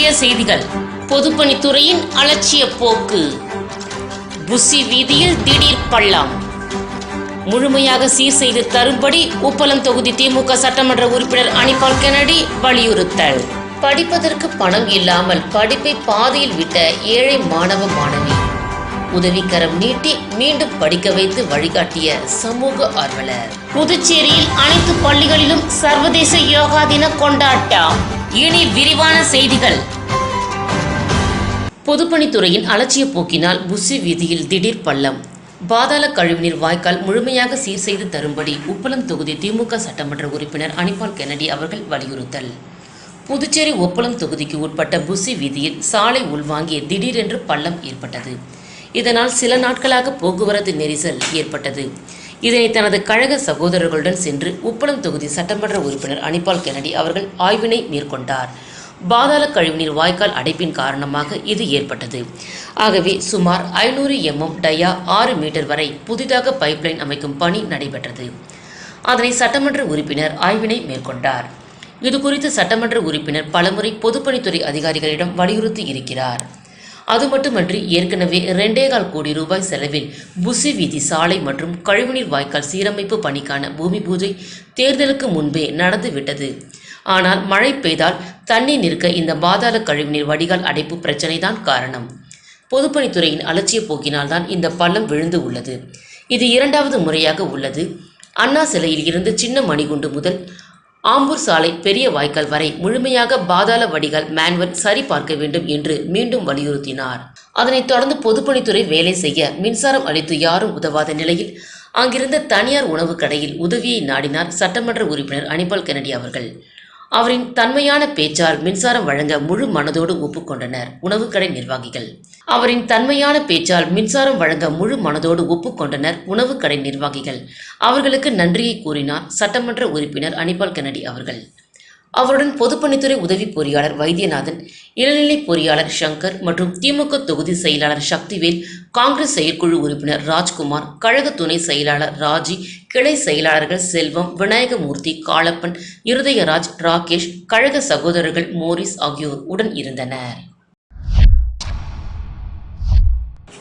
முக்கிய செய்திகள். பொதுப்பணித்துறையின் அலட்சிய போக்கு. புசி வீதியில் திடீர் பள்ளம். முழுமையாக சீர் செய்து தரும்படி உப்பளம் தொகுதி திமுக சட்டமன்ற உறுப்பினர் அனிபால் கெனடி வலியுறுத்தல். படிப்பதற்கு பணம் இல்லாமல் படிப்பை பாதியில் விட்ட ஏழை மாணவ மாணவி. உதவிக்கரம் நீட்டி மீண்டும் படிக்க வைத்து வழிகாட்டிய சமூக ஆர்வலர். புதுச்சேரியில் அனைத்து பள்ளிகளிலும் சர்வதேச யோகா தின கொண்டாட்டம். இனி விரிவான செய்திகள். பொதுப்பணித்துறையின் அலட்சிய போக்கினால் புசி வீதியில் திடீர் பள்ளம். பாதாள கழிவுநீர் வாய்க்கால் முழுமையாக சீர் செய்து தரும்படி உப்பளம் தொகுதி திமுக சட்டமன்ற உறுப்பினர் அனிபால் கென்னடி அவர்கள் வலியுறுத்தல். புதுச்சேரி ஒப்பளம் தொகுதிக்கு உட்பட்ட புசி வீதியில் சாலை உள்வாங்கிய திடீரென்று பள்ளம் ஏற்பட்டது. இதனால் சில நாட்களாக போக்குவரத்து நெரிசல் ஏற்பட்டது. இதனை தனது கழக சகோதரர்களுடன் சென்று உப்பளம் தொகுதி சட்டமன்ற உறுப்பினர் அனிபால் கெனடி அவர்கள் ஆய்வினை மேற்கொண்டார். பாதாள கழிவுநீர் வாய்க்கால் அடைப்பின் காரணமாக இது ஏற்பட்டது. ஆகவே சுமார் ஐநூறு எம்எம் டயா ஆறு மீட்டர் வரை புதிதாக பைப்லைன் அமைக்கும் பணி நடைபெற்றது. அதனை சட்டமன்ற உறுப்பினர் ஆய்வினை மேற்கொண்டார். இதுகுறித்து சட்டமன்ற உறுப்பினர் பலமுறை பொதுப்பணித்துறை அதிகாரிகளிடம் வலியுறுத்தி இருக்கிறார். அது மட்டுமன்றி ஏற்கனவே இரண்டே கால் கோடி ரூபாய் செலவில் புசி வீதி சாலை மற்றும் கழிவுநீர் வாய்க்கால் சீரமைப்பு பணிக்கான பூமி பூஜை தேர்தலுக்கு முன்பே நடந்துவிட்டது. ஆனால் மழை பெய்தால் தண்ணீர் நிற்க இந்த பாதாள கழிவுநீர் வடிகால் அடைப்பு பிரச்சனைதான் காரணம். பொதுப்பணித்துறையின் அலட்சிய போக்கினால்தான் இந்த பள்ளம் விழுந்து உள்ளது. இது இரண்டாவது முறையாக உள்ளது. அண்ணா சிலையில் இருந்து சின்ன மணிகுண்டு முதல் ஆம்பூர் சாலை பெரிய வாய்க்கால் வரை முழுமையாக பாதாள வடிகால் மேன்வன் சரிபார்க்க வேண்டும் என்று மீண்டும் வலியுறுத்தினார். அதனைத் தொடர்ந்து பொதுப்பணித்துறை வேலை செய்ய மின்சாரம் அளித்து யாரும் உதவாத நிலையில் அங்கிருந்த தனியார் உணவுக் கடையில் உதவியை நாடினார் சட்டமன்ற உறுப்பினர் அனிபால் கென்னடி அவர்கள். அவரின் தன்மையான பேச்சால் மின்சாரம் வழங்க முழு மனதோடு ஒப்புக்கொண்டனர். உணவுக்கடை நிர்வாகிகள். அவரின் தன்மையான பேச்சால் மின்சாரம் வழங்க முழு மனதோடு ஒப்புக்கொண்டனர் உணவுக்கடை நிர்வாகிகள். அவர்களுக்கு நன்றியை கூறினார் சட்டமன்ற உறுப்பினர் அனிபால் கென்னடி அவர்கள். அவருடன் பொதுப்பணித்துறை உதவி பொறியாளர் வைத்தியநாதன் இளநிலை பொறியாளர் சங்கர் மற்றும் திமுக தொகுதி செயலாளர் சக்திவேல் காங்கிரஸ் செயற்குழு உறுப்பினர் ராஜ்குமார் கழக துணை செயலாளர் ராஜி கிளை செயலாளர்கள் செல்வம் விநாயகமூர்த்தி காளப்பன் இருதயராஜ் ராகேஷ் கழக சகோதரர்கள் மோரிஸ் ஆகியோர் உடன் இருந்தனர்.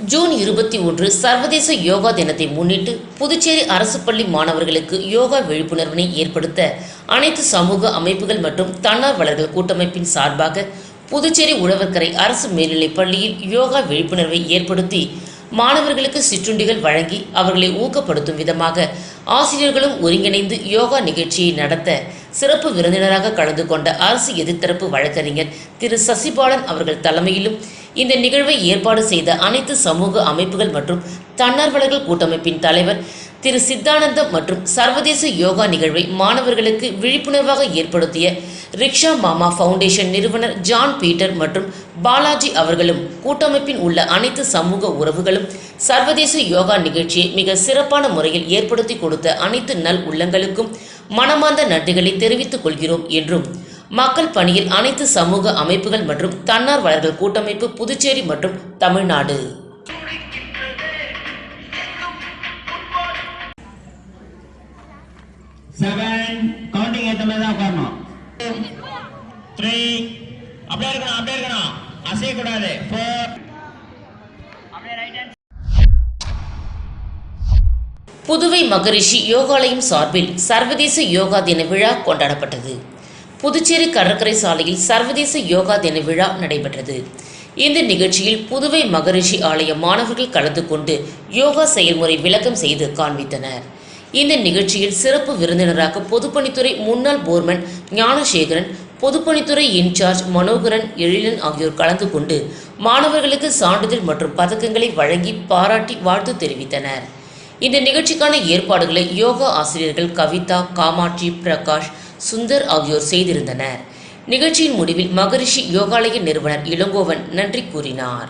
ஜூன் இருபத்தி ஒன்று சர்வதேச யோகா தினத்தை முன்னிட்டு புதுச்சேரி அரசு பள்ளி மாணவர்களுக்கு யோகா விழிப்புணர்வினை ஏற்படுத்த அனைத்து சமூக அமைப்புகள் மற்றும் தன்னார்வலர்கள் கூட்டமைப்பின் சார்பாக புதுச்சேரி உழவர்கரை அரசு மேல்நிலைப் பள்ளியில் யோகா விழிப்புணர்வை ஏற்படுத்தி மாணவர்களுக்கு சிற்றுண்டிகள் வழங்கி அவர்களை ஊக்கப்படுத்தும் விதமாக ஆசிரியர்களும் ஒருங்கிணைந்து யோகா நிகழ்ச்சியை நடத்த சிறப்பு விருந்தினராக கலந்து கொண்ட அரசு எதிர்த்தரப்பு வழக்கறிஞர் திரு சசிபாலன் அவர்கள் தலைமையிலும் இந்த நிகழ்வை ஏற்பாடு செய்த அனைத்து சமூக அமைப்புகள் மற்றும் தன்னார்வலர்கள் கூட்டமைப்பின் தலைவர் திரு சித்தானந்தம் மற்றும் சர்வதேச யோகா நிகழ்வை மாணவர்களுக்கு விழிப்புணர்வாக ஏற்படுத்திய ரிக்ஷா மாமா ஃபவுண்டேஷன் நிறுவனர் ஜான் பீட்டர் மற்றும் பாலாஜி அவர்களும் கூட்டமைப்பின் உள்ள அனைத்து சமூக உறவுகளும் சர்வதேச யோகா நிகழ்ச்சியை மிக சிறப்பான முறையில் ஏற்படுத்தி கொடுத்த அனைத்து நல் உள்ளங்களுக்கும் மனமார்ந்த நன்றிகளை தெரிவித்துக் கொள்கிறோம் என்றும் மக்கள் பணியில் அனைத்து சமூக அமைப்புகள் மற்றும் தன்னார்வலர்கள் கூட்டமைப்பு புதுச்சேரி மற்றும் தமிழ்நாடு. செவன் கவுண்டிங் ஏத்த மாதிரி தான் உட்காரணும். த்ரீ அப்படியே இருக்கணும் அப்படியே இருக்கணும். அசையக்கூடாது ஃபோர் புதுவை மகரிஷி யோகாலயம் சார்பில் சர்வதேச யோகா தின விழா கொண்டாடப்பட்டது. புதுச்சேரி கடற்கரை சாலையில் சர்வதேச யோகா தின விழா நடைபெற்றது. இந்த நிகழ்ச்சியில் புதுவை மகரிஷி ஆலய மாணவர்கள் கலந்து கொண்டு யோகா செயல்முறை விளக்கம் செய்து காண்பித்தனர். இந்த நிகழ்ச்சியில் சிறப்பு விருந்தினராக பொதுப்பணித்துறை முன்னாள் போர்மன் ஞானசேகரன் பொதுப்பணித்துறை இன்சார்ஜ் மனோகரன் எழிலன் ஆகியோர் கலந்து கொண்டு மாணவர்களுக்கு சான்றிதழ் மற்றும் பதக்கங்களை வழங்கி பாராட்டி வாழ்த்து தெரிவித்தனர். இந்த நிகழ்ச்சிக்கான ஏற்பாடுகளை யோகா ஆசிரியர்கள் கவிதா காமாட்சி பிரகாஷ் சுந்தர் ஆகியோர் செய்திருந்தனர். நிகழ்ச்சியின் முடிவில் மகரிஷி யோகாலய நிறுவனர் இளங்கோவன் நன்றி கூறினார்.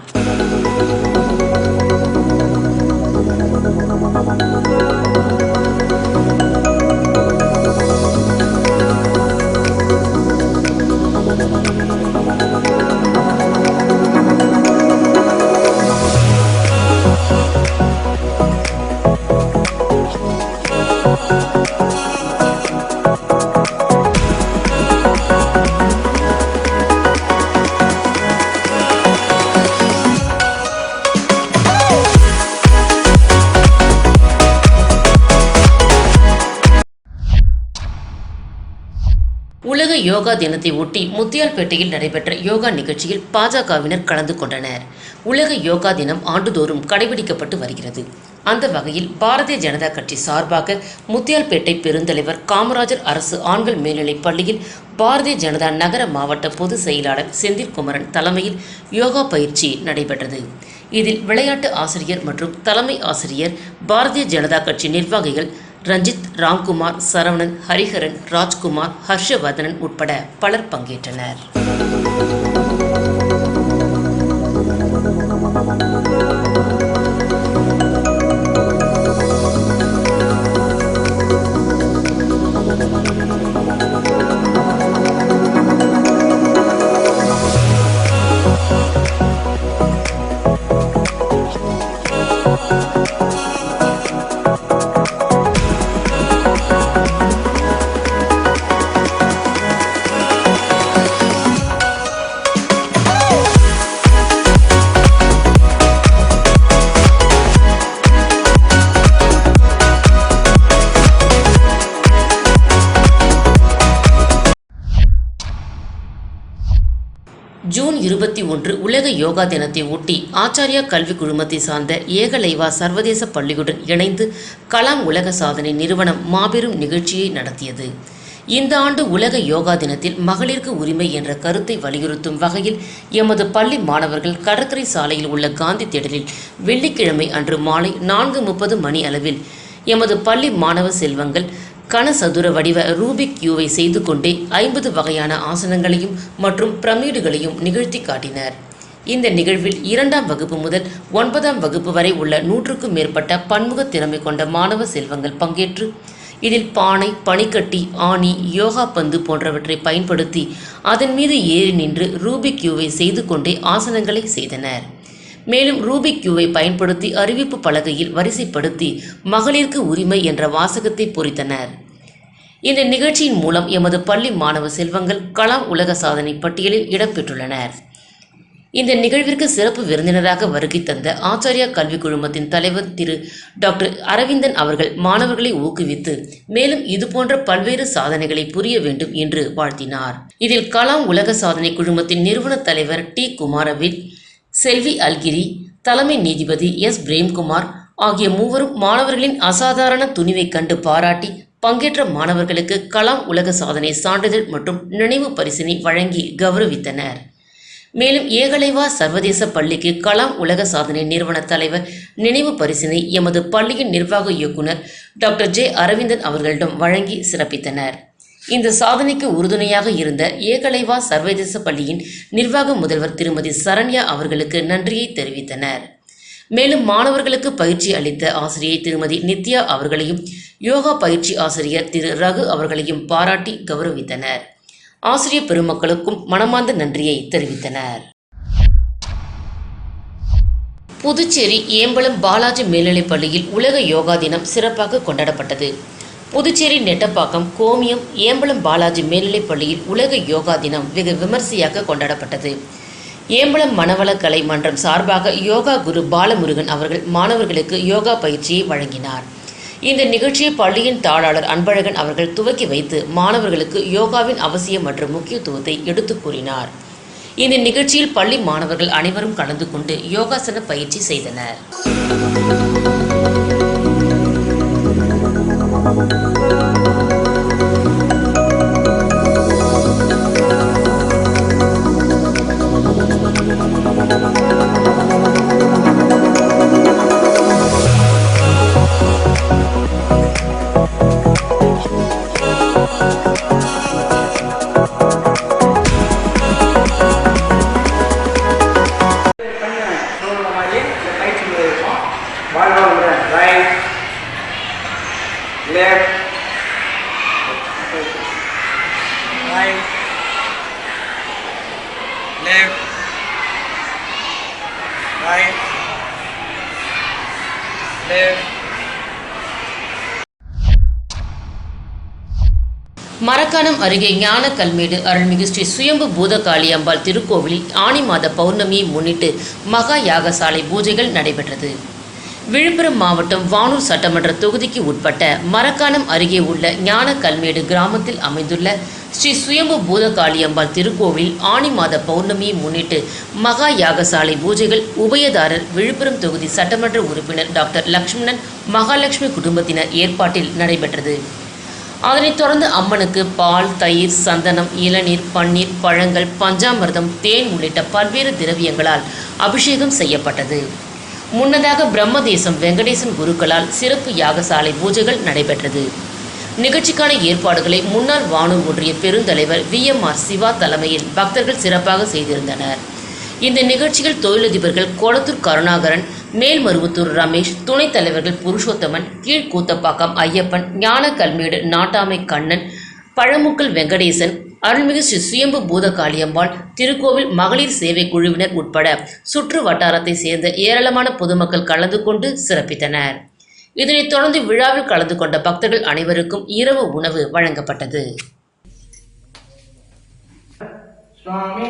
உலக யோகா தினத்தை ஒட்டி முத்தியால்பேட்டையில் நடைபெற்ற யோகா நிகழ்ச்சியில் பாஜகவினர் கலந்து கொண்டனர். உலக யோகா தினம் ஆண்டுதோறும் கடைபிடிக்கப்பட்டு வருகிறது. அந்த வகையில் பாரதிய ஜனதா கட்சி சார்பாக முத்தியால்பேட்டை பெருந்தலைவர் காமராஜர் அரசு ஆண்கள் மேல்நிலைப் பள்ளியில் பாரதிய ஜனதா நகர மாவட்ட பொதுச் செயலாளர் செந்தில்குமரன் தலைமையில் யோகா பயிற்சி நடைபெற்றது. இதில் விளையாட்டு ஆசிரியர் மற்றும் தலைமை ஆசிரியர் பாரதிய ஜனதா கட்சி நிர்வாகிகள் ரஞ்சித் ராம்குமார் சரவணன் ஹரிஹரன் ராஜ்குமார் ஹர்ஷவர்தனன் உட்பட பலர் பங்கேற்றனர். ஜூன் இருபத்தி ஒன்று உலக யோகா தினத்தை ஒட்டி ஆச்சாரியா கல்வி குழுமத்தை சார்ந்த ஏகலைவா சர்வதேச பள்ளியுடன் இணைந்து கலாம் உலக சாதனை நிறுவனம் மாபெரும் நிகழ்ச்சியை நடத்தியது. இந்த ஆண்டு உலக யோகா தினத்தில் மகளிருக்கு உரிமை என்ற கருத்தை வலியுறுத்தும் வகையில் எமது பள்ளி மாணவர்கள் கடற்கரை சாலையில் உள்ள காந்தி திடலில் வெள்ளிக்கிழமை அன்று மாலை நான்கு முப்பது மணி அளவில் எமது பள்ளி மாணவ செல்வங்கள் கனசதுர வடிவ ரூபிக் கியூவை செய்து கொண்டே ஐம்பது வகையான ஆசனங்களையும் மற்றும் பிரமிடுகளையும் நிகழ்த்தி காட்டினர். இந்த நிகழ்வில் இரண்டாம் வகுப்பு முதல் ஒன்பதாம் வகுப்பு வரை உள்ள நூற்றுக்கும் மேற்பட்ட பன்முக திறமை கொண்ட மாணவ செல்வங்கள் பங்கேற்று இதில் பானை பனிக்கட்டி ஆணி யோகா பந்து போன்றவற்றை பயன்படுத்தி அதன் மீது ஏறி நின்று ரூபிக் கியூவை செய்து கொண்டே ஆசனங்களை செய்தனர். மேலும் ரூபிக் கியூவை பயன்படுத்தி அறிவிப்பு பலகையில் வரிசைப்படுத்தி மகளிருக்கு உரிமை என்ற வாசகத்தை பொறித்தனர். இந்த நிகழ்ச்சியின் மூலம் எமது பள்ளி மாணவ செல்வங்கள் கலாம் உலக சாதனை பட்டியலில் இடம்பெற்றுள்ளனர். இந்த நிகழ்விற்கு சிறப்பு விருந்தினராக வருகை தந்த ஆச்சாரியா கல்விக் குழுமத்தின் தலைவர் திரு டாக்டர் அரவிந்தன் அவர்கள் மாணவர்களை ஊக்குவித்து மேலும் இதுபோன்ற பல்வேறு சாதனைகளை புரிய வேண்டும் என்று வாழ்த்தினார். இதில் கலாம் உலக சாதனை குழுமத்தின் நிறுவன தலைவர் டி குமாரவில் செல்வி அல்கிரி தலைமை நீதிபதி எஸ். பிரேம்குமார் ஆகிய மூவரும் மாணவர்களின் அசாதாரண துணிவை கண்டு பாராட்டி பங்கேற்ற மாணவர்களுக்கு கலாம் உலக சாதனை சான்றிதழ் மற்றும் நினைவு பரிசினை வழங்கி கௌரவித்தனர். மேலும் ஏகலைவா சர்வதேச பள்ளிக்கு கலாம் உலக சாதனை நிறுவன தலைவர் நினைவு பரிசினை எமது பள்ளியின் நிர்வாக இயக்குனர் டாக்டர் ஜே. அரவிந்தன் அவர்களிடம் வழங்கி சிறப்பித்தனர். இந்த சாதனைக்கு உறுதுணையாக இருந்த ஏகலைவா சர்வதேச பள்ளியின் நிர்வாக முதல்வர் திருமதி சரண்யா அவர்களுக்கு நன்றியை தெரிவித்தனர். மேலும் மாணவர்களுக்கு பயிற்சி அளித்த ஆசிரியை திருமதி நித்யா அவர்களையும் யோகா பயிற்சி ஆசிரியர் திரு ரகு அவர்களையும் பாராட்டி கௌரவித்தனர். ஆசிரியர் பெருமக்களுக்கும் மனமார்ந்த நன்றியை தெரிவித்தனர். புதுச்சேரி ஏம்பலம் பாலாஜி மேல்நிலைப் பள்ளியில் உலக யோகா தினம் சிறப்பாக கொண்டாடப்பட்டது. புதுச்சேரி நெட்டப்பாக்கம் கோமியம் ஏம்பலம் பாலாஜி மேல்நிலைப் பள்ளியில் உலக யோகா தினம் வெகு விமர்சையாக கொண்டாடப்பட்டது. ஏம்பலம் மனவளக்கலை மன்றம் சார்பாக யோகா குரு பாலமுருகன் அவர்கள் மாணவர்களுக்கு யோகா பயிற்சியை வழங்கினார். இந்த நிகழ்ச்சியை பள்ளியின் தாளாளர் அன்பழகன் அவர்கள் துவக்கி வைத்து மாணவர்களுக்கு யோகாவின் அவசியம் மற்றும் முக்கியத்துவத்தை எடுத்துக் கூறினார். இந்த நிகழ்ச்சியில் பள்ளி மாணவர்கள் அனைவரும் கலந்து கொண்டு யோகாசன பயிற்சி செய்தனர். பண்ண அருகே ஞான கல்மேடு அருள்மிகு ஸ்ரீ சுயம்பு பூதகாளி அம்பாள் திருக்கோவிலில் ஆனி மாத பௌர்ணமியை முன்னிட்டு மகா யாகசாலை பூஜைகள் நடைபெற்றது. விழுப்புரம் மாவட்டம் வானூர் சட்டமன்ற தொகுதிக்கு உட்பட்ட மரக்காணம் அருகே உள்ள ஞான கல்மேடு கிராமத்தில் அமைந்துள்ள ஸ்ரீ சுயம்பு பூதகாளியம்பாள் திருக்கோவில் ஆனி மாத பௌர்ணமியை முன்னிட்டு மகா யாகசாலை பூஜைகள் உபயதாரர் விழுப்புரம் தொகுதி சட்டமன்ற உறுப்பினர் டாக்டர் லக்ஷ்மணன் மகாலட்சுமி குடும்பத்தினர் ஏற்பாட்டில் நடைபெற்றது. அதனைத் தொடர்ந்து அம்மனுக்கு பால் தயிர் சந்தனம் இளநீர் பன்னீர் பழங்கள் பஞ்சாமிர்தம் தேன் உள்ளிட்ட பல்வேறு திரவியங்களால் அபிஷேகம் செய்யப்பட்டது. முன்னதாக பிரம்மதேசம் வெங்கடேசன் குருக்களால் சிறப்பு யாகசாலை பூஜைகள் நடைபெற்றது. நிகழ்ச்சிக்கான ஏற்பாடுகளை முன்னாள் வானூர் ஒன்றிய பெருந்தலைவர் வி. எம். ஆர். சிவா தலைமையில் பக்தர்கள் சிறப்பாக செய்திருந்தனர். இந்த நிகழ்ச்சியில் தொழிலதிபர்கள் கோலத்தூர் கருணாகரன் மேல்மருவத்தூர் ரமேஷ் துணைத் தலைவர்கள் புருஷோத்தமன் கீழ்கூத்தப்பாக்கம் ஐயப்பன் ஞானக்கல்மேடு நாட்டாமை கண்ணன் பழமுக்கல் வெங்கடேசன் அருள்மிகு ஸ்ரீ சுயம்பு பூதகாளியம்பாள் திருக்கோவில் மகளிர் சேவை குழுவினர் உட்பட சுற்று வட்டாரத்தை சேர்ந்த ஏராளமான பொதுமக்கள் கலந்து கொண்டு சிறப்பித்தனர். இதனைத் தொடர்ந்து விழாவில் கலந்து கொண்ட பக்தர்கள் அனைவருக்கும் இரவு உணவு வழங்கப்பட்டது. சுவாமி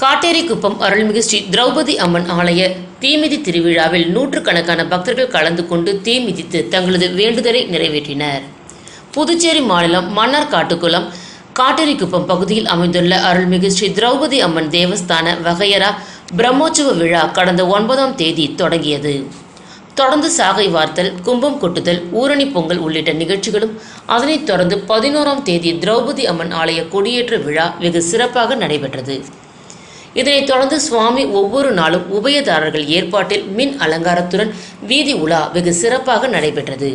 காட்டேரிக்குப்பம் அருள்மிகு ஸ்ரீ திரௌபதி அம்மன் ஆலய தீமிதி திருவிழாவில் நூற்றுக்கணக்கான பக்தர்கள் கலந்து கொண்டு தீமிதித்து தங்களது வேண்டுதலை நிறைவேற்றினர். புதுச்சேரி மாநிலம் மன்னார் காட்டுக்குளம் காட்டேரிக்குப்பம் பகுதியில் அமைந்துள்ள அருள்மிகு ஸ்ரீ திரௌபதி அம்மன் தேவஸ்தான வகையரா பிரம்மோற்சவ விழா கடந்த ஒன்பதாம் தேதி தொடங்கியது. தொடர்ந்து சாகை வார்த்தல் கும்பம் கொட்டுதல் ஊரணி பொங்கல் உள்ளிட்ட நிகழ்ச்சிகளும் அதனைத் தொடர்ந்து பதினோராம் தேதி திரௌபதி அம்மன் ஆலய கொடியேற்ற விழா வெகு சிறப்பாக நடைபெற்றது. இதனைத் தொடர்ந்து சுவாமி ஒவ்வொரு நாளும் உபயதாரர்கள் ஏற்பாட்டில் மின் அலங்காரத்துடன் வீதி உலா வெகு சிறப்பாக நடைபெற்றது.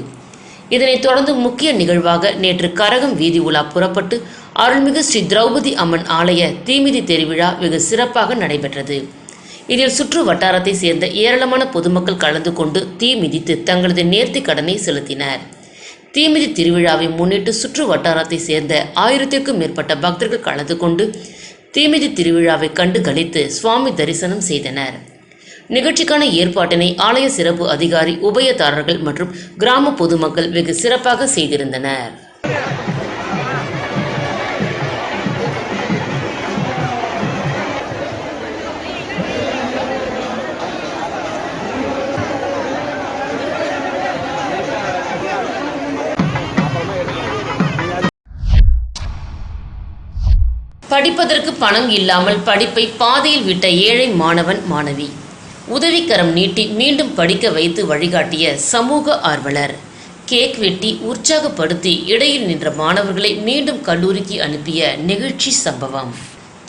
இதனைத் தொடர்ந்து முக்கிய நிகழ்வாக நேற்று கரகம் வீதி உலா புறப்பட்டு அருள்மிகு ஸ்ரீ திரௌபதி அம்மன் ஆலய தீமிதி திருவிழா வெகு சிறப்பாக நடைபெற்றது. இதில் சுற்று வட்டாரத்தை சேர்ந்த ஏராளமான பொதுமக்கள் கலந்து கொண்டு தீ மிதித்து தங்களது நேர்த்தி கடனை செலுத்தினர். தீமிதி திருவிழாவை முன்னிட்டு சுற்று வட்டாரத்தை சேர்ந்த ஆயிரத்திற்கும் மேற்பட்ட பக்தர்கள் கலந்து கொண்டு தீமிதி திருவிழாவை கண்டு கழித்து சுவாமி தரிசனம் செய்தனர். நிகழ்ச்சிக்கான ஏற்பாட்டினை ஆலய சிறப்பு அதிகாரி உபயதாரர்கள் மற்றும் கிராம பொதுமக்கள் வெகு சிறப்பாக செய்திருந்தனர். படிப்பதற்கு பணம் இல்லாமல் படிப்பை பாதியில் விட்ட ஏழை மாணவன் மாணவி. உதவிக்கரம் நீட்டி மீண்டும் படிக்க வைத்து வழிகாட்டிய சமூக ஆர்வலர். கேக் வெட்டி உற்சாகப்படுத்தி இடையில் நின்ற மாணவர்களை மீண்டும் கல்லூரிக்கு அனுப்பிய நெகிழ்ச்சி சம்பவம்.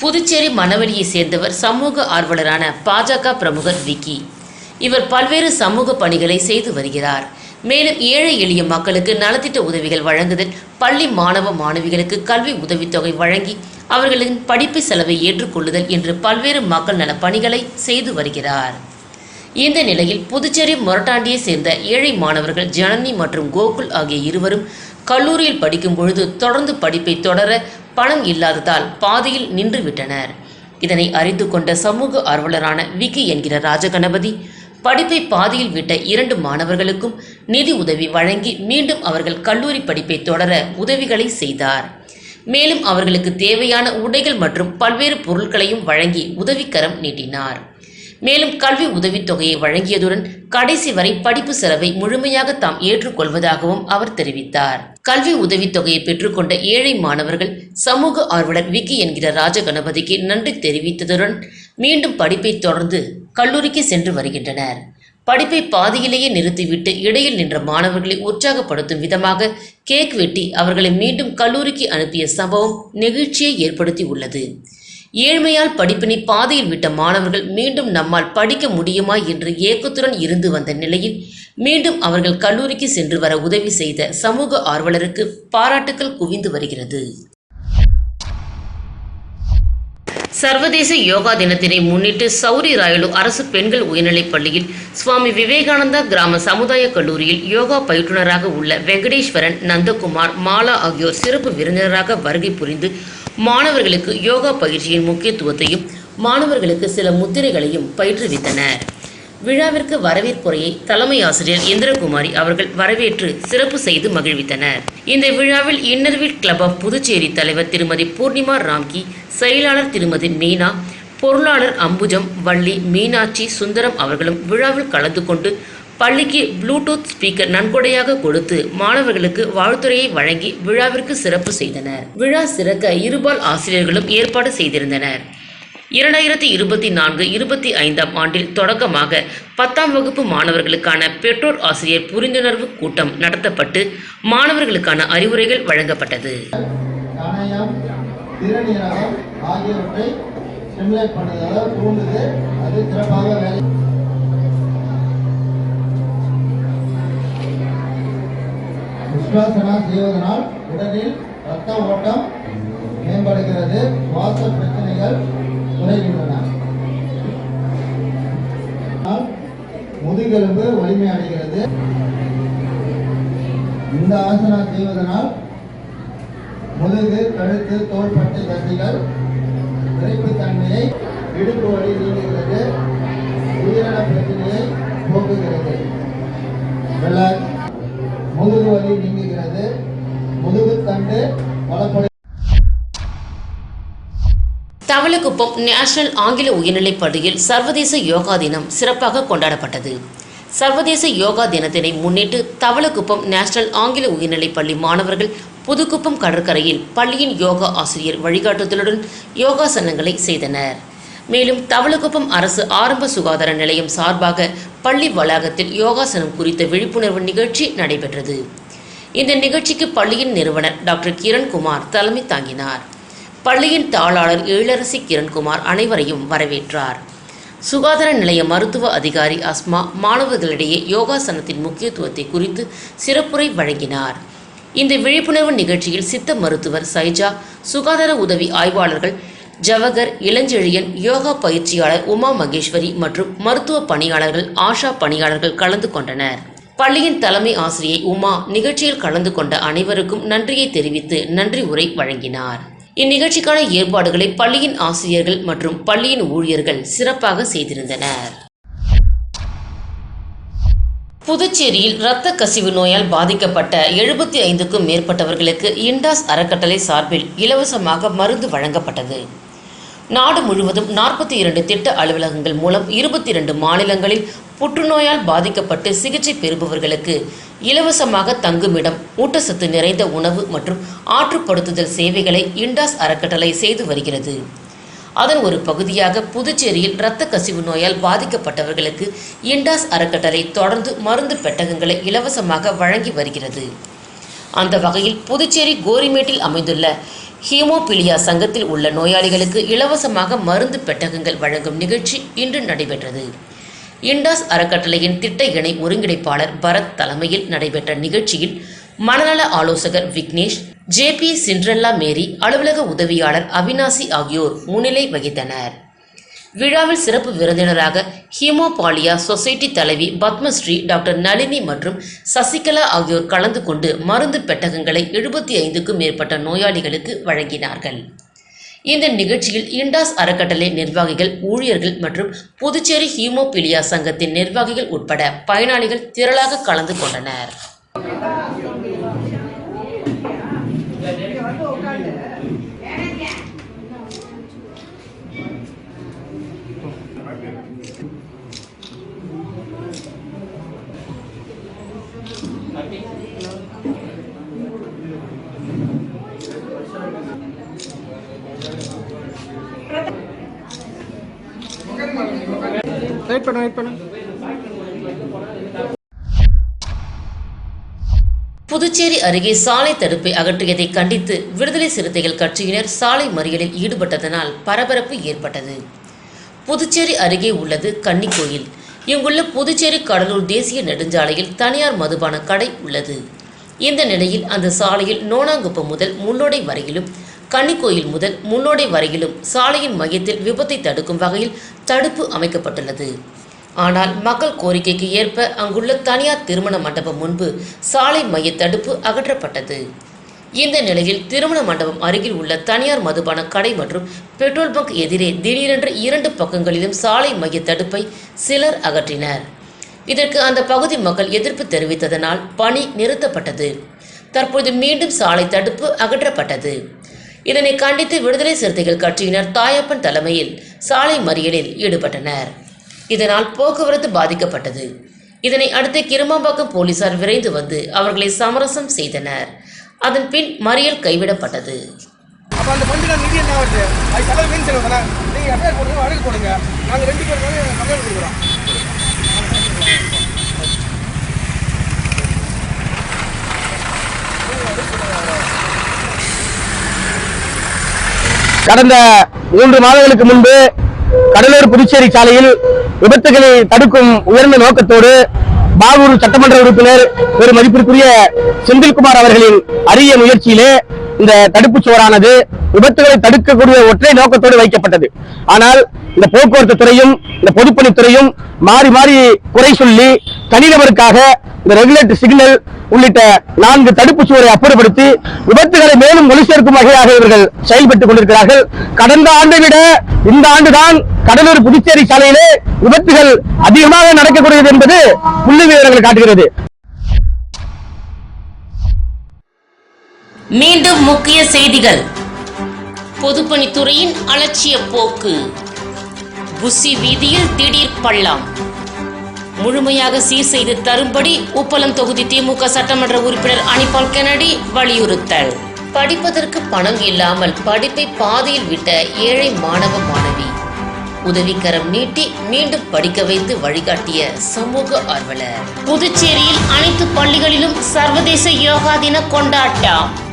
புதுச்சேரி மணவெளியை சேர்ந்தவர் சமூக ஆர்வலரான பாஜக பிரமுகர் விக்கி. இவர் பல்வேறு சமூக பணிகளை செய்து வருகிறார். மேலும் ஏழை எளிய மக்களுக்கு நலத்திட்ட உதவிகள் வழங்குதல் பள்ளி மாணவ மாணவிகளுக்கு கல்வி உதவித்தொகை வழங்கி அவர்களின் படிப்பு செலவை ஏற்றுக்கொள்ளுதல் என்று பல்வேறு மக்கள் நல பணிகளை செய்து வருகிறார். இந்த நிலையில் புதுச்சேரி மொரட்டாண்டியை சேர்ந்த ஏழை மாணவர்கள் ஜனனி மற்றும் கோகுல் ஆகிய இருவரும் கல்லூரியில் படிக்கும் பொழுது தொடர்ந்து படிப்பை தொடர பணம் இல்லாததால் பாதியில் நின்றுவிட்டனர். இதனை அறிந்து கொண்ட சமூக ஆர்வலரான விக்கி என்கிற ராஜகணபதி படிப்பை பாதியில் விட்ட இரண்டு மாணவர்களுக்கும் நிதி உதவி வழங்கி மீண்டும் அவர்கள் கல்லூரி படிப்பை தொடர உதவிகளை செய்தார். மேலும் அவர்களுக்கு தேவையான உடைகள் மற்றும் பல்வேறு பொருட்களையும் வழங்கி உதவிக்கரம் நீட்டினார். மேலும் கல்வி உதவித்தொகையை வழங்கியதுடன் கடைசி வரை படிப்பு செலவை முழுமையாக தாம் ஏற்றுக்கொள்வதாகவும் அவர் தெரிவித்தார். கல்வி உதவித்தொகையை பெற்றுக்கொண்ட ஏழை மாணவர்கள் சமூக ஆர்வலர் விக்கி என்கிற ராஜகணபதிக்கு நன்றி தெரிவித்ததுடன் மீண்டும் படிப்பை தொடர்ந்து கல்லூரிக்கு சென்று வருகின்றனர். படிப்பை பாதியிலேயே நிறுத்திவிட்டு இடையில் நின்ற மாணவர்களை உற்சாகப்படுத்தும் விதமாக கேக் வெட்டி அவர்களை மீண்டும் கல்லூரிக்கு அனுப்பிய சம்பவம் நெகிழ்ச்சியை ஏற்படுத்தி உள்ளது ஏழ்மையால் படிப்பினை பாதையில் விட்ட மாணவர்கள் மீண்டும் நம்மால் படிக்க முடியுமா என்று ஏக்கத்துடன் இருந்து வந்த நிலையில் மீண்டும் அவர்கள் கல்லூரிக்கு சென்று வர உதவி செய்த சமூக ஆர்வலருக்கு பாராட்டுக்கள் குவிந்து வருகிறது. சர்வதேச யோகா தினத்தினை முன்னிட்டு சௌரி ராயலு அரசு பெண்கள் உயர்நிலைப் பள்ளியில் சுவாமி விவேகானந்தா கிராம சமுதாய கல்லூரியில் யோகா பயிற்றுனராக உள்ள வெங்கடேஸ்வரன் நந்தகுமார் மாலா ஆகியோர் சிறப்பு விருந்தினராக வருகை புரிந்து மாணவர்களுக்கு யோகா பயிற்சியின் முக்கியத்துவத்தையும் மாணவர்களுக்கு சில முத்திரைகளையும் பயிற்றுவித்தனர். விழாவிற்கு வரவேற்புரையை தலைமை ஆசிரியர் இந்திரகுமாரி அவர்கள் வரவேற்று சிறப்பு செய்து மகிழ்வித்தனர். இந்த விழாவில் இன்னர்வில் கிளப் ஆஃப் புதுச்சேரி தலைவர் திருமதி பூர்ணிமா ராம்கி செயலாளர் திருமதி மீனா பொருளாளர் அம்புஜம் வள்ளி மீனாட்சி சுந்தரம் அவர்களும் விழாவில் கலந்து கொண்டு பள்ளிக்கு ப்ளூடூத் ஸ்பீக்கர் நன்கொடையாக கொடுத்து மாணவர்களுக்கு வாழ்த்துறையை வழங்கி விழாவிற்கு சிறப்பு செய்தனர். விழா சிறக்க இருபால் ஆசிரியர்களும் ஏற்பாடு செய்திருந்தனர். இரண்டாயிரத்தி இருபத்தி நான்கு இருபத்தி ஐந்தாம் ஆண்டில் தொடக்கமாக பத்தாம் வகுப்பு மாணவர்களுக்கான பெற்றோர் ஆசிரியர் புரிந்துணர்வு கூட்டம் நடத்தப்பட்டு மாணவர்களுக்கான அறிவுரைகள் வழங்கப்பட்டது. ஆகியவற்றை தூண்டுது அது சிறப்பாக வேலை விஸ்வாசனா செய்வதனால் உடலில் இரத்த ஓட்டம் மேம்படுகிறது. சுவாச பிரச்சனைகள் குறைகின்றன. முதுகெலும்பு வலிமை அடைகிறது இந்த ஆசனா செய்வதனால் முதுகு கழுத்து தோள்பட்டை தசைகள் விரைப்புத்தன்மையை இடுப்பு வழி நீங்குகிறது உயிரின பிரச்சனையை போக்குகிறது. முதுகு வலி முதுகுத்தண்டு பலப்படு தவளக்குப்பம் நேஷனல் ஆங்கில உயர்நிலைப் பள்ளியில் சர்வதேச யோகா தினம் சிறப்பாக கொண்டாடப்பட்டது. சர்வதேச யோகா தினத்தினை முன்னிட்டு தவளக்குப்பம் நேஷனல் ஆங்கில உயர்நிலைப் பள்ளி மாணவர்கள் புதுக்குப்பம் கடற்கரையில் பள்ளியின் யோகா ஆசிரியர் வழிகாட்டுதலுடன் யோகாசனங்களை செய்தனர். மேலும் தவளக்குப்பம் அரசு ஆரம்ப சுகாதார நிலையம் சார்பாக பள்ளி வளாகத்தில் யோகாசனம் குறித்த விழிப்புணர்வு நிகழ்ச்சி நடைபெற்றது. இந்த நிகழ்ச்சிக்கு பள்ளியின் நிறுவனர் டாக்டர் கிரண்குமார் தலைமை தாங்கினார். பள்ளியின் தாளாளர் எழிலரசி கிரண்குமார் அனைவரையும் வரவேற்றார். சுகாதார நிலைய மருத்துவ அதிகாரி அஸ்மா மாணவர்களிடையே யோகாசனத்தின் முக்கியத்துவத்தை குறித்து சிறப்புரை வழங்கினார். இந்த விழிப்புணர்வு நிகழ்ச்சியில் சித்த மருத்துவர் சைஜா சுகாதார உதவி ஆய்வாளர்கள் ஜவகர் இளஞ்செழியன் யோகா பயிற்சியாளர் உமா மகேஸ்வரி மற்றும் மருத்துவ பணியாளர்கள் ஆஷா பணியாளர்கள் கலந்து கொண்டனர். பள்ளியின் தலைமை ஆசிரியை உமா நிகழ்ச்சியில் கலந்து கொண்ட அனைவருக்கும் நன்றியை தெரிவித்து நன்றி உரை வழங்கினார். இந்நிகழ்ச்சிக்கான ஏற்பாடுகளை பள்ளியின் ஆசிரியர்கள் மற்றும் பள்ளியின் ஊழியர்கள் சிறப்பாக செய்திருந்தனர். புதுச்சேரியில் இரத்த கசிவு நோயால் பாதிக்கப்பட்ட எழுபத்தி ஐந்துக்கும் மேற்பட்டவர்களுக்கு இண்டாஸ் அறக்கட்டளை சார்பில் இலவசமாக மருந்து வழங்கப்பட்டது. நாடு முழுவதும் நாற்பத்தி இரண்டு திட்ட அலுவலகங்கள் மூலம் இருபத்தி இரண்டு மாநிலங்களில் புற்றுநோயால் பாதிக்கப்பட்டு சிகிச்சை பெறுபவர்களுக்கு இலவசமாக தங்குமிடம் ஊட்டச்சத்து நிறைந்த உணவு மற்றும் ஆற்றுப்படுத்துதல் சேவைகளை இண்டாஸ் அறக்கட்டளை செய்து வருகிறது. அதன் ஒரு பகுதியாக புதுச்சேரியில் இரத்த கசிவு நோயால் பாதிக்கப்பட்டவர்களுக்கு இண்டாஸ் அறக்கட்டளை தொடர்ந்து மருந்து பெட்டகங்களை இலவசமாக வழங்கி வருகிறது. அந்த வகையில் புதுச்சேரி கோரிமேட்டில் அமைந்துள்ள ஹீமோபிலியா சங்கத்தில் உள்ள நோயாளிகளுக்கு இலவசமாக மருந்து பெட்டகங்கள் வழங்கும் நிகழ்ச்சி இன்று நடைபெற்றது. இண்டாஸ் அறக்கட்டளையின் திட்ட இணை ஒருங்கிணைப்பாளர் பரத் தலைமையில் நடைபெற்ற நிகழ்ச்சியில் மனநல ஆலோசகர் விக்னேஷ் ஜேபி சிண்ட்ரெல்லா மேரி அலுவலக உதவியாளர் அவினாசி ஆகியோர் முன்னிலை வகித்தனர். விழாவில் சிறப்பு விருந்தினராக ஹீமோபாலியா சொசைட்டி தலைவி பத்மஸ்ரீ டாக்டர் நளினி மற்றும் சசிகலா ஆகியோர் கலந்து கொண்டு மருந்து பெட்டகங்களை எழுபத்தி ஐந்துக்கும் மேற்பட்ட நோயாளிகளுக்கு வழங்கினார்கள். இந்த நிகழ்ச்சியில் இண்டாஸ் அறக்கட்டளை நிர்வாகிகள் ஊழியர்கள் மற்றும் புதுச்சேரி ஹீமோபிலியா சங்கத்தின் நிர்வாகிகள் உட்பட பயனாளிகள் திரளாக கலந்து கொண்டனர். வெயிட் பண்ணு வெயிட் பண்ணு. புதுச்சேரி அருகே சாலை தடுப்பை அகற்றியதை கண்டித்து விடுதலை சிறுத்தைகள் கட்சியினர் சாலை மறியலில் ஈடுபட்டதனால் பரபரப்பு ஏற்பட்டது. புதுச்சேரி அருகே உள்ளது கன்னிக்கோயில். இங்குள்ள புதுச்சேரி கடலூர் தேசிய நெடுஞ்சாலையில் தனியார் மதுபான கடை உள்ளது. இந்த நிலையில் அந்த சாலையில் நோனாங்குப்பம் முதல் முன்னோடை வரையிலும் கன்னிக்கோயில் முதல் முன்னோடை வரையிலும் சாலையின் மையத்தில் விபத்தை தடுக்கும் வகையில் தடுப்பு அமைக்கப்பட்டுள்ளது. ஆனால் மக்கள் கோரிக்கைக்கு ஏற்ப அங்குள்ள தனியார் திருமண மண்டபம் முன்பு சாலை மைய தடுப்பு அகற்றப்பட்டது. இந்த நிலையில் திருமண மண்டபம் அருகில் உள்ள தனியார் மதுபான கடை மற்றும் பெட்ரோல் பங்க் எதிரே திடீரென்று இரண்டு பக்கங்களிலும் சாலை மைய தடுப்பை சிலர் அகற்றினர். இதற்கு அந்த பகுதி மக்கள் எதிர்ப்பு தெரிவித்ததனால் பணி நிறுத்தப்பட்டது. தற்போது மீண்டும் சாலை தடுப்பு அகற்றப்பட்டது. இதனை கண்டித்து விடுதலை சிறுத்தைகள் கட்சியினர் தாயப்பன் தலைமையில் சாலை மறியலில் ஈடுபட்டனர். இதனால் போக்குவரத்து பாதிக்கப்பட்டது. இதனை அடுத்து கிருமாம்பாக்கம் போலீசார் விரைந்து வந்து அவர்களை சமரசம் செய்தனர். அதன் பின் மறியல் கைவிடப்பட்டது. அப்போ அந்த ஃபண்டில் நிதி என்ன வருது? அது செலவு மீன் செலவு தானே? நீங்கள் போடுங்க வழக்கு போடுங்க. நாங்கள் ரெண்டு பேர் கொடுக்குறோம். கடந்த மூன்று மாதங்களுக்கு முன்பு கடலூர் புதுச்சேரி சாலையில் விபத்துகளை தடுக்கும் உயர்ந்த நோக்கத்தோடு பாகூர் சட்டமன்ற உறுப்பினர் ஒரு மதிப்பிற்குரிய செந்தில்குமார் அவர்களின் அரிய முயற்சியிலே இந்த தடுப்பு சுவரானது விபத்துகளை தடுக்கக்கூடிய ஒற்றை நோக்கத்தோடு வைக்கப்பட்டது. ஆனால் இந்த போக்குவரத்து துறையும் இந்த பொதுப்பணித்துறையும் மாறி மாறி குறை சொல்லி தனிநபருக்காக இந்த ரெகுலேட்டர் சிக்னல் உள்ளிட்ட நான்கு தடுப்பு சுவரை அப்புறப்படுத்தி விபத்துகளை மேலும் ஒளி சேர்க்கும் வகையாக இவர்கள் செயல்பட்டுக் கொண்டிருக்கிறார்கள். கடந்த ஆண்டை விட இந்த ஆண்டுதான் கடலூர் புதுச்சேரி சாலையிலே விபத்துகள் அதிகமாக நடக்கக்கூடியது என்பது புள்ளி விவரங்கள் காட்டுகிறது. மீண்டும் முக்கிய செய்திகள். பொதுப்பணித்துறையின் அலட்சிய போக்கு. புசி வீதியில் திடீர் பள்ளம். முழுமையாக சீர் செய்து தரும்படி உப்பளம் தொகுதி திமுக சட்டமன்ற உறுப்பினர் அனிபால் கெனடி வலியுறுத்தல். படிப்பதற்கு பணம் இல்லாமல் படிப்பை பாதையில் விட்ட ஏழை மாணவ மாணவி. உதவிக்கரம் நீட்டி மீண்டும் படிக்க வைத்து வழிகாட்டிய சமூக ஆர்வலர். புதுச்சேரியில் அனைத்து பள்ளிகளிலும் சர்வதேச யோகா தின கொண்டாட்டம்.